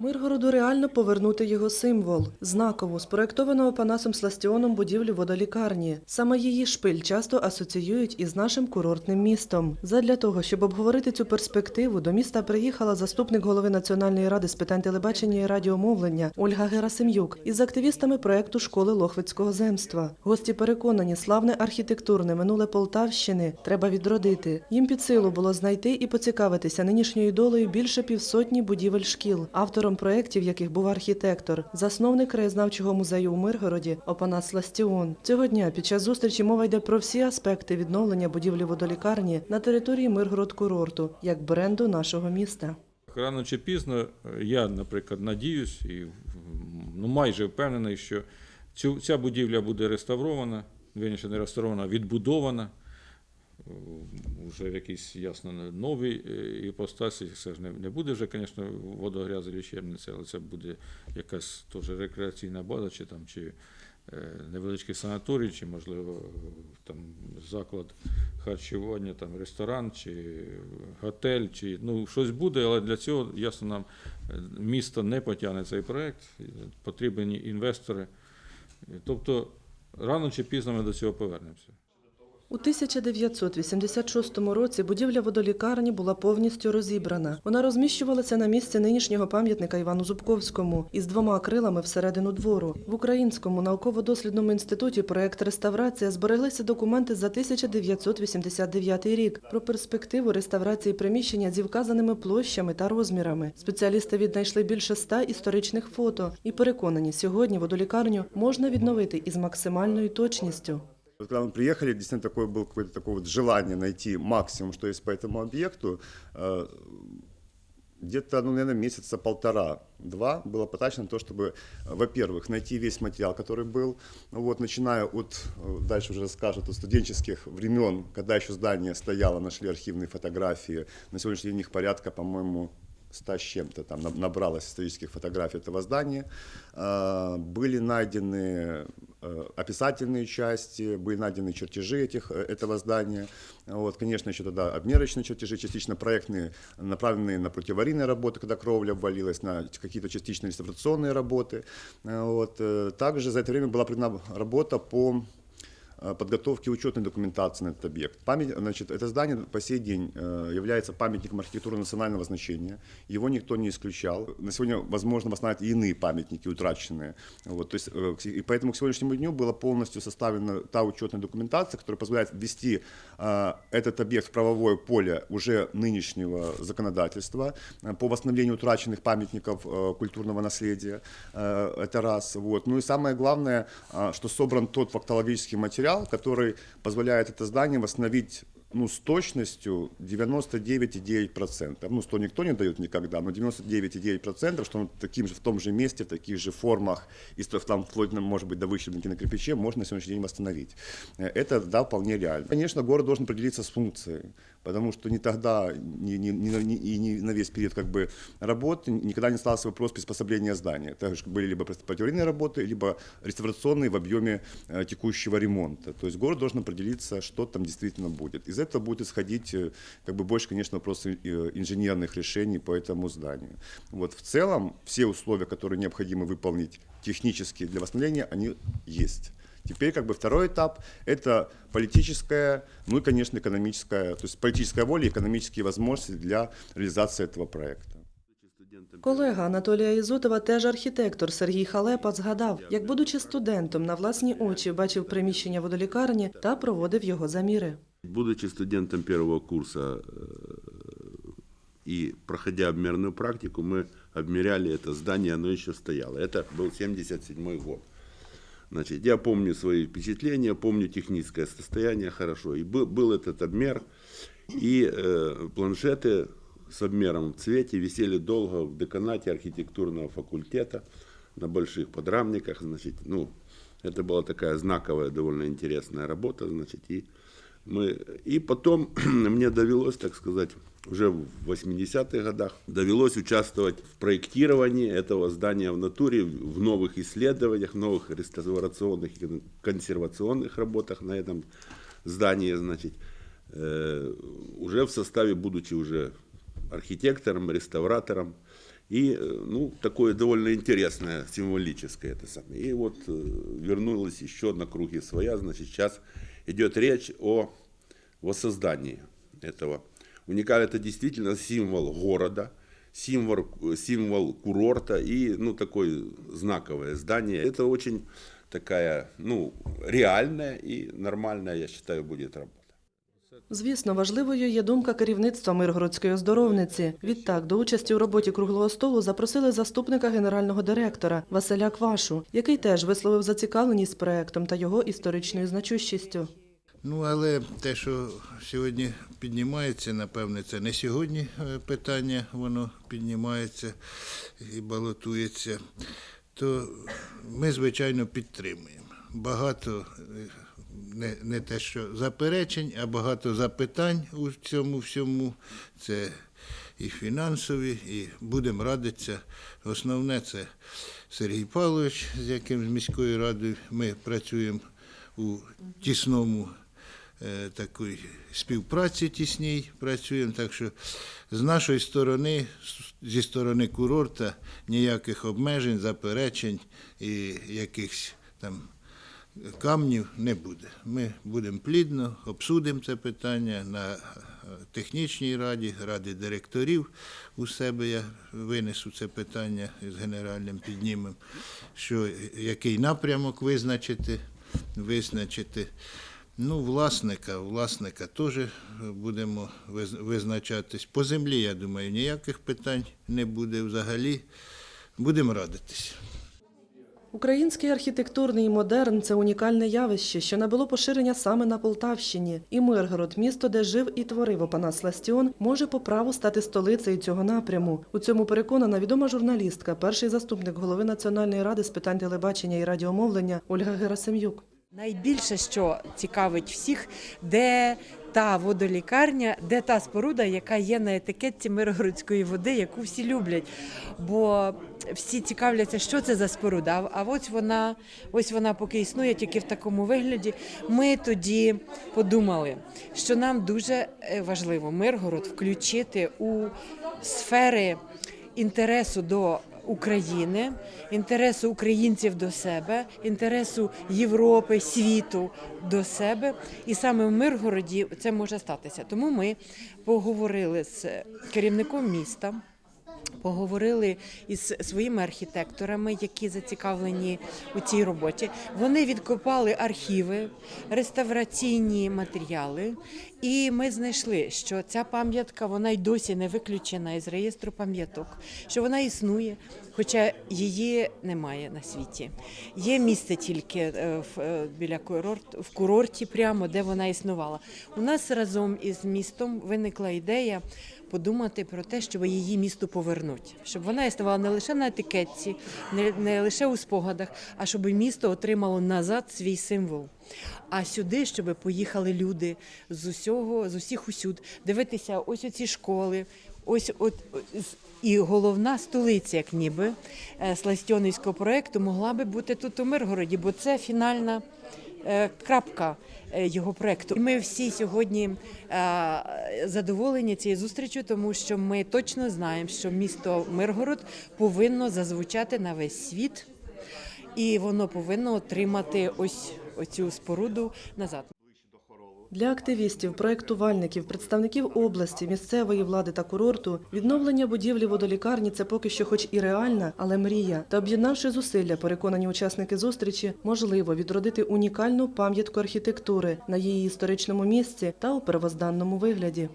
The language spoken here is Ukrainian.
Миргороду реально повернути його символ знакову, спроєктованого Панасом Сластіоном будівлю водолікарні. Саме її шпиль часто асоціюють із нашим курортним містом. Задля того, щоб обговорити цю перспективу, до міста приїхала заступник голови Національної ради з питань телебачення і радіомовлення Ольга Герасим'юк із активістами проекту школи Лохвицького земства. Гості переконані, славне архітектурне минуле Полтавщини треба відродити. Їм під силу було знайти і поцікавитися нинішньою долею більше півсотні будівель шкіл, автором проєктів яких був архітектор, засновник краєзнавчого музею у Миргороді Опанас Ластіон. Цього дня під час зустрічі мова йде про всі аспекти відновлення будівлі водолікарні на території Миргород-курорту як бренду нашого міста. Рано чи пізно е, я, наприклад, надіюсь і ну, майже впевнений, що цю, ця будівля буде реставрована, вірніше не реставрована, відбудована. Е, Уже в якійсь ясно новій е, іпостасі. Це ж не, не буде вже, звісно, водогрязи лічебниця, але це буде якась теж рекреаційна база, чи там чи е, невеличкий санаторій, чи, можливо, там заклад харчування, там ресторан, чи готель, чи ну щось буде, але для цього ясно нам е, місто не потягне цей проект, потрібні інвестори. Тобто рано чи пізно ми до цього повернемося. У 1986 році будівля водолікарні була повністю розібрана. Вона розміщувалася на місці нинішнього пам'ятника Івану Зубковському із двома крилами всередину двору. В Українському науково-дослідному інституті проект реставрація збереглися документи за 1989 рік про перспективу реставрації приміщення зі вказаними площами та розмірами. Спеціалісти віднайшли більше ста історичних фото і переконані, сьогодні водолікарню можна відновити із максимальною точністю. Вот когда мы приехали, действительно такое было какое-то такое вот желание найти максимум, что есть по этому объекту. Э, Где-то, ну, наверное, месяца полтора-два было потрачено на то, чтобы, э, во-первых, найти весь материал, который был, вот, начиная от, э, дальше уже расскажут, от студенческих времен, когда еще здание стояло, нашли архивные фотографии, на сегодняшний день их порядка, по-моему, 100 с чем-то там наб- набралось исторических фотографий этого здания. Были найдены описательные части, были найдены чертежи этих, э, этого здания. Вот, конечно, еще тогда обмерочные чертежи, частично проектные, направленные на противоаварийные работы, когда кровля обвалилась, на какие-то частично реставрационные работы. Э, Вот. э, Также за это время была проведена работа по э, подготовки учетной документации на этот объект. Память, значит, это здание по сей день э, является памятником архитектуры национального значения. Его никто не исключал. На сегодня, возможно, восстановить и иные памятники утраченные. Вот, то есть, э, и поэтому к сегодняшнему дню была полностью составлена та учетная документация, которая позволяет ввести э, этот объект в правовое поле уже нынешнего законодательства э, по восстановлению утраченных памятников э, культурного наследия. Э, Это раз. Вот. Ну и самое главное, что собран тот фактологический материал, который позволяет это здание восстановить ну, с точностью 99,9%. Ну, 100 никто не дает никогда, но 99,9%, что он таким же, в том же месте, в таких же формах, и там вплоть, на, может быть, до выщербинки на кирпиче, можно на сегодняшний день восстановить. Э, Это, да, вполне реально. Конечно, город должен определиться с функцией, потому что ни тогда, ни, на- ни- и не на весь период как бы, работы никогда не ставился вопрос приспособления здания. Это были либо противоаварийные работы, либо реставрационные в объеме э, текущего ремонта. То есть город должен определиться, что там действительно будет. Из этого будет исходить э, как бы больше, конечно, вопросы э, инженерных решений по этому зданию. Вот в целом все условия, которые необходимо выполнить технически для восстановления, они есть. Теперь как бы второй этап – это политическая, ну и, конечно, экономическая, то есть политическая воля и экономические возможности для реализации этого проекта. Колега Анатолія Ізотова, теж архітектор Сергій Халепа, згадав, як, будучи студентом, на власні очі бачив приміщення водолікарні та проводив його заміри. Будучи студентом первого курса э, и проходя обмерную практику, мы обмеряли это здание, оно еще стояло. Это был 77 год. Значит, я помню свои впечатления, помню техническое состояние хорошо. И был, был этот обмер, и э, планшеты с обмером в цвете висели долго в деканате архитектурного факультета на больших подрамниках. Значит, ну, это была такая знаковая, довольно интересная работа. Значит, и, мы, и потом мне довелось, так сказать, уже в 80-х годах довелось участвовать в проектировании этого здания в натуре, в новых исследованиях, в новых реставрационных и консервационных работах на этом здании, значит, э, уже в составе, будучи уже архитектором, реставратором. И, э, ну, такое довольно интересное, символическое это самое. И вот э, вернулась еще на круги своя, значит, сейчас идет речь о воссоздании этого. Уникаль это действительно символ города, символ, символ курорта и, ну, такое знаковое здание. Это очень такая, ну, реальная и нормальная, я считаю, будет работа. Звісно, важливою є думка керівництва Миргородської оздоровниці. Відтак, до участі у роботі круглого столу запросили заступника генерального директора Василя Квашу, який теж висловив зацікавленість проектом та його історичною значущістю. Ну, але те, що сьогодні піднімається, напевне, це не сьогодні е, питання, воно піднімається і балотується, то ми, звичайно, підтримуємо. Багато е, не, не те, що заперечень, а багато запитань у цьому всьому. Це і фінансові, і будемо радитися. Основне це Сергій Павлович, з яким з міською радою ми працюємо у тісному е, такої співпраці тісній працюємо. Так що з нашої сторони, зі сторони курорта, ніяких обмежень, заперечень і якихось там камнів не буде. Ми будемо плідно, обсудимо це питання на е, технічній раді, раді директорів. У себе я винесу це питання з генеральним піднімем, що який напрямок визначити, визначити. Ну, власника, власника теж будемо виз- визначатись. По землі, я думаю, ніяких питань не буде взагалі. Будемо радитись. Український архітектурний модерн це унікальне явище, що набуло поширення саме на Полтавщині. І Миргород, місто, де жив і творив Опанас Ластіон, може по праву стати столицею цього напряму. У цьому переконана відома журналістка, перший заступник голови Національної ради з питань телебачення і радіомовлення Ольга Герасим'юк. Найбільше, що цікавить всіх, де та водолікарня, де та споруда, яка є на етикетці Миргородської води, яку всі люблять. Бо всі цікавляться, що це за споруда. А- ось вона, ось вона поки існує, тільки в такому вигляді. Ми тоді подумали, що нам дуже е, важливо Миргород включити у сфери інтересу до України, інтересу українців до себе, інтересу Європи, світу до себе. І саме в Миргороді це може статися. Тому ми поговорили з керівником міста. Поговорили із своїми архітекторами, які зацікавлені у цій роботі. Вони відкопали архіви, реставраційні матеріали, і ми знайшли, що ця пам'ятка вона й досі не виключена із реєстру пам'яток, що вона існує, хоча її немає на світі. Є місце тільки е, в, е, біля курорт, в курорті, прямо де вона існувала. У нас разом із містом виникла ідея подумати про те, щоб її місту повернути, щоб вона існувала не лише на етикетці, не, лише у спогадах, а щоб місто отримало назад свій символ. А сюди, щоб поїхали люди з усього, з усіх усюд, дивитися ось оці школи, ось от і головна столиця, як ніби е, Сластьонівського проекту, могла би бути тут у Миргороді, бо це фінальна е, крапка е, його проекту. І Ми всі сьогодні е, задоволені цією зустрічю, тому що ми точно знаємо, що місто Миргород повинно зазвучати на весь світ, і воно повинно отримати ось оцю споруду назад. Для активістів, проєктувальників, представників області, місцевої влади та курорту відновлення будівлі водолікарні це поки що, хоч і реальна, але мрія. Та об'єднавши зусилля, переконані учасники зустрічі, можливо відродити унікальну пам'ятку архітектури на її історичному місці та у первозданному вигляді.